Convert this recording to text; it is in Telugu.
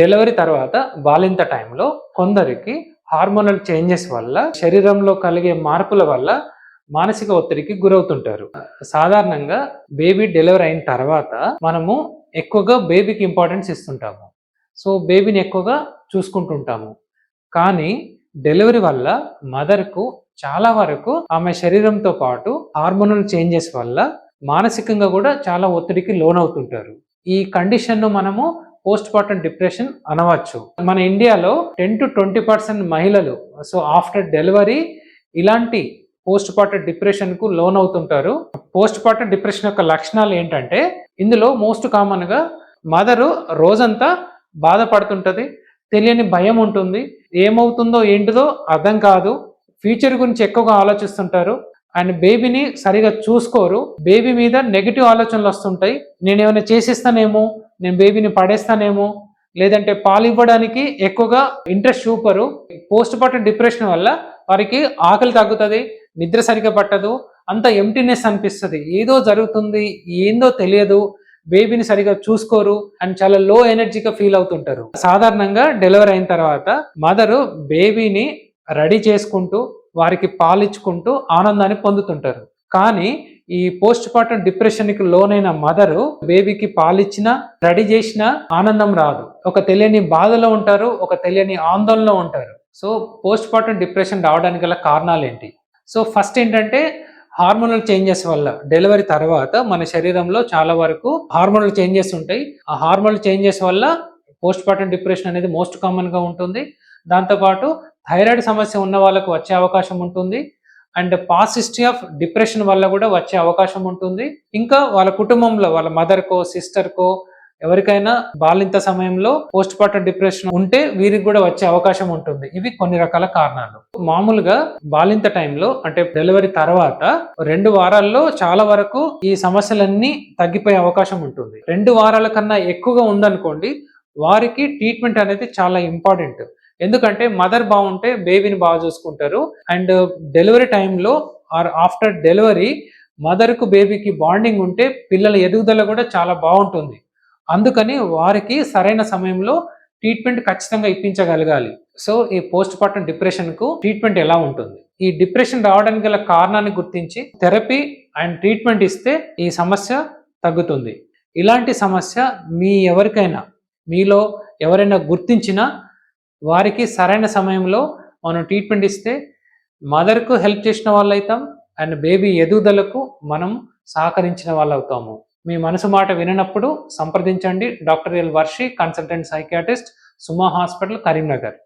డెలివరీ తర్వాత బాలింత టైంలో కొందరికి హార్మోనల్ చేంజెస్ వల్ల శరీరంలో కలిగే మార్పుల వల్ల మానసిక ఒత్తిడికి గురవుతుంటారు. సాధారణంగా బేబీ డెలివరీ అయిన తర్వాత మనము ఎక్కువగా బేబీకి ఇంపార్టెన్స్ ఇస్తుంటాము. సో బేబీని ఎక్కువగా చూసుకుంటుంటాము. కానీ డెలివరీ వల్ల మదర్కు చాలా వరకు ఆమె శరీరంతో పాటు హార్మోనల్ చేంజెస్ వల్ల మానసికంగా కూడా చాలా ఒత్తిడికి లోనవుతుంటారు. ఈ కండిషన్ను మనము పోస్ట్ పార్టం డిప్రెషన్ అనవచ్చు. మన ఇండియాలో టెన్ టు ట్వంటీ పర్సెంట్ మహిళలు సో ఆఫ్టర్ డెలివరీ ఇలాంటి పోస్ట్ పార్టం డిప్రెషన్కు లోన్ అవుతుంటారు పోస్ట్ పార్టం డిప్రెషన్ యొక్క లక్షణాలు ఏంటంటే ఇందులో మోస్ట్ కామన్గా మదరు రోజంతా బాధపడుతుంటది తెలియని భయం ఉంటుంది ఏమవుతుందో ఏంటిదో అర్థం కాదు ఫ్యూచర్ గురించి ఎక్కువగా ఆలోచిస్తుంటారు అండ్ బేబీని సరిగా చూసుకోరు. బేబీ మీద నెగిటివ్ ఆలోచనలు వస్తుంటాయి. నేను ఏమైనా చేసిస్తానేమో? నేను బేబీని పడేస్తానేమో? లేదంటే పాలు ఇవ్వడానికి ఎక్కువగా ఇంట్రెస్ట్ చూపరు. పోస్ట్ పార్టం డిప్రెషన్ వల్ల వారికి ఆకలి తగ్గుతుంది నిద్ర సరిగా పట్టదు అంత ఎంటీనెస్ అనిపిస్తుంది. ఏదో జరుగుతుంది ఏందో తెలియదు. బేబీని సరిగా చూసుకోరు అండ్ చాలా లో ఎనర్జీగా ఫీల్ అవుతుంటారు. సాధారణంగా డెలివరీ అయిన తర్వాత మదరు బేబీని రెడీ చేసుకుంటూ వారికి పాలిచ్చుకుంటూ ఆనందాన్ని పొందుతుంటారు. కానీ ఈ పోస్ట్ పార్టం డిప్రెషన్కి లోనైన మదరు బేబీకి పాలిచ్చినా రెడీ చేసినా ఆనందం రాదు. ఒక తెలియని బాధలో ఉంటారు ఒక తెలియని ఆందోళనలో ఉంటారు. సో పోస్ట్ పార్టం డిప్రెషన్ రావడానికి గల కారణాలు ఏంటి సో ఫస్ట్ ఏంటంటే హార్మోనల్ చేంజెస్ వల్ల డెలివరీ తర్వాత మన శరీరంలో చాలా వరకు హార్మోనల్ చేంజెస్ ఉంటాయి. ఆ హార్మోనల్ చేంజెస్ వల్ల పోస్ట్ పార్టం డిప్రెషన్ అనేది మోస్ట్ కామన్గా ఉంటుంది. దాంతోపాటు థైరాయిడ్ సమస్య ఉన్న వాళ్ళకు వచ్చే అవకాశం ఉంటుంది. And past history of depression వల్ల కూడా వచ్చే అవకాశం ఉంటుంది. ఇంకా వాళ్ళ కుటుంబంలో వాళ్ళ మదర్కో సిస్టర్కో ఎవరికైనా బాలింత సమయంలో పోస్ట్ పార్టం డిప్రెషన్ ఉంటే వీరికి కూడా వచ్చే అవకాశం ఉంటుంది. ఇవి కొన్ని రకాల కారణాలు. మామూలుగా బాలింత టైంలో అంటే డెలివరీ తర్వాత రెండు వారాల్లో చాలా వరకు ఈ సమస్యలన్నీ తగ్గిపోయే అవకాశం ఉంటుంది. రెండు వారాల కన్నా ఎక్కువగా ఉందనుకోండి వారికి ట్రీట్మెంట్ అనేది చాలా ఇంపార్టెంట్. ఎందుకంటే మదర్ బాగుంటే బేబీని బాగా చూసుకుంటారు. అండ్ డెలివరీ టైంలో ఆర్ ఆఫ్టర్ డెలివరీ మదర్కు బేబీకి బాండింగ్ ఉంటే పిల్లల ఎదుగుదల కూడా చాలా బాగుంటుంది. అందుకని వారికి సరైన సమయంలో ట్రీట్మెంట్ ఖచ్చితంగా ఇప్పించగలగాలి. సో ఈ పోస్ట్ పార్టం డిప్రెషన్కు ట్రీట్మెంట్ ఎలా ఉంటుంది? ఈ డిప్రెషన్ రావడానికి గల కారణాన్ని గుర్తించి థెరపీ అండ్ ట్రీట్మెంట్ ఇస్తే ఈ సమస్య తగ్గుతుంది. ఇలాంటి సమస్య మీ ఎవరికైనా మీలో ఎవరైనా గుర్తించినా వారికి సరైన సమయంలో మనం ట్రీట్మెంట్ ఇస్తే మదర్కు హెల్ప్ చేసిన వాళ్ళు అవుతాం అండ్ బేబీ ఎదుగుదలకు మనం సహకరించిన వాళ్ళు అవుతాము మీ మనసు మాట విననప్పుడు సంప్రదించండి. Doctor L Varshi consultant psychiatrist Suma hospital Karimnagar.